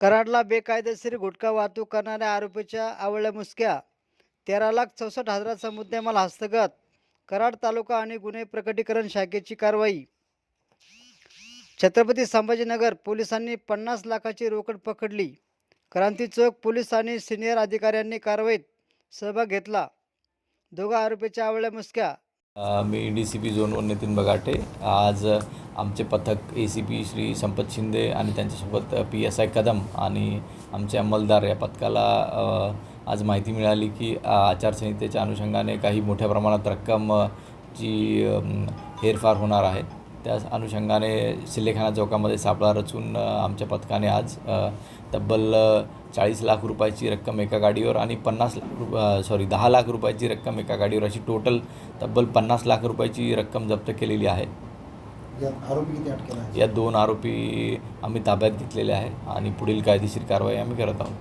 कराडला बेकायदेशीर गुटखा वाहतूक करणाऱ्या आरोपीच्या आवळ्या मुसक्या तेरा लाख चौसष्ट हजाराचा मुद्देमाल हस्तगत कराड तालुका आणि गुन्हे प्रकटीकरण शाखेची कारवाई. छत्रपती संभाजीनगर पोलिसांनी पन्नास लाखाची रोकड पकडली. क्रांती चौक पोलीस आणि सिनियर अधिकाऱ्यांनी कारवाईत सहभाग घेतला. दोघा आरोपीच्या आवळ्या मुसक्या. मी D C P zone one Nitin Bagate. आज आमचे पथक ए सी पी श्री संपत शिंदे आणि त्यांच्यासोबत पी एस आय कदम आणि आमचे अंमलदार या पथकाला आज माहिती मिळाली की आचारसंहितेच्या अनुषंगाने काही मोठ्या प्रमाणात रक्कम जी हेरफार होणार आहे. त्या अनुषंगाने सिल्लेखाना चौकामध्ये सापळा रचून आमच्या पथकाने आज तब्बल चाळीस लाख रुपयाची रक्कम एका गाडीवर आणि पन्नास लाख रुप सॉरी दहा लाख रुपयाची रक्कम एका गाडीवर अशी टोटल तब्बल पन्नास लाख रुपयाची रक्कम जप्त केलेली आहे. या दोन आरोपी आम्ही ताब्यात घेतलेले आहे आणि पुढील कायदेशीर कारवाई आम्ही करत आहोत.